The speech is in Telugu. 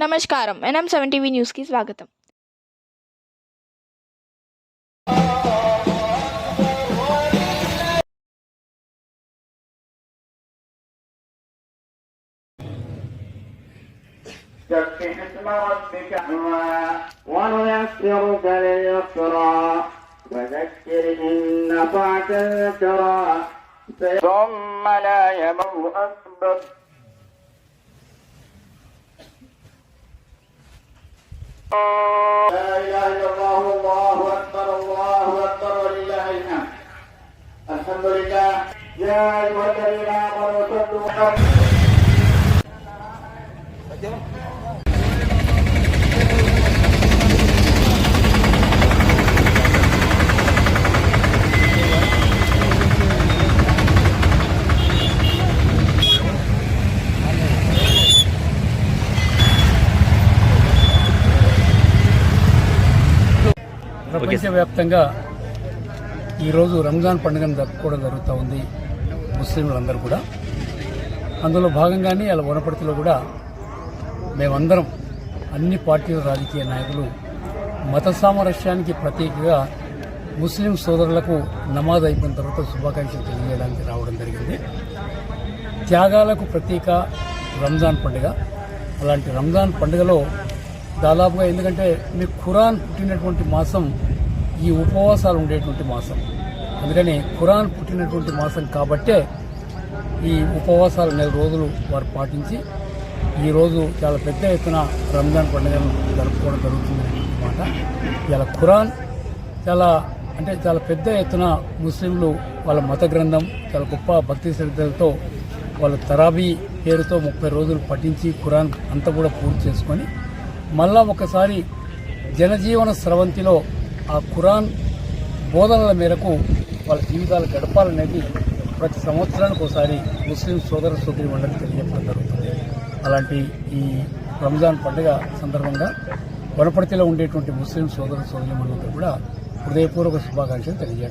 నమస్కారం ఎన్ఎం సెవెన్ టీవీ న్యూస్కి స్వాగతం سبح اسم ربك هو ونيسرك لليسرى وذكر إن نفعت الذكرى ثم لا يمر أكبر لا إله إلا الله والله أكبر الله أكبر ولله الحمد. الحمد لله. يا أيها الذين آمنوا صلوا ప్రపంచవ్యాప్తంగా ఈరోజు రంజాన్ పండుగను జరుపుకోవడం జరుగుతూ ఉంది ముస్లింలందరూ కూడా. అందులో భాగంగానే అలా వనపర్తిలో కూడా మేమందరం అన్ని పార్టీల రాజకీయ నాయకులు మత సామరస్యానికి ప్రత్యేకగా ముస్లిం సోదరులకు నమాజ్ అయిపోయిన తర్వాత శుభాకాంక్షలు తెలియజేయడానికి రావడం జరిగింది. త్యాగాలకు ప్రతీక రంజాన్ పండుగ. అలాంటి రంజాన్ పండుగలో దాదాపుగా ఎందుకంటే మీ ఖురాన్ పుట్టినటువంటి మాసం ఈ ఉపవాసాలు ఉండేటువంటి మాసం. అందుకని ఖురాన్ పుట్టినటువంటి మాసం కాబట్టే ఈ ఉపవాసాలు నెల రోజులు వారు పాటించి ఈరోజు చాలా పెద్ద ఎత్తున రంజాన్ పండుగను జరుపుకోవడం జరుగుతుంది మాట. ఇలా ఖురాన్ చాలా అంటే చాలా పెద్ద ఎత్తున ముస్లింలు వాళ్ళ మత గ్రంథం చాలా గొప్ప భక్తి శ్రద్ధలతో వాళ్ళ తరాబీ పేరుతో ముప్పై రోజులు పఠించి ఖురాన్ అంతా కూడా పూర్తి చేసుకొని మళ్ళా ఒకసారి జనజీవన స్రవంతిలో ఆ ఖురాన్ బోధనల మేరకు వాళ్ళ జీవితాలు గడపాలనేది ప్రతి సంవత్సరానికి ఒకసారి ముస్లిం సోదర సోదరి మండలి తెలియజేయడం జరుగుతుంది. అలాంటి ఈ రంజాన్ పండుగ సందర్భంగా వనపర్తిలో ఉండేటువంటి ముస్లిం సోదర సోదరి మండలికి కూడా హృదయపూర్వక శుభాకాంక్షలు తెలియజేయడం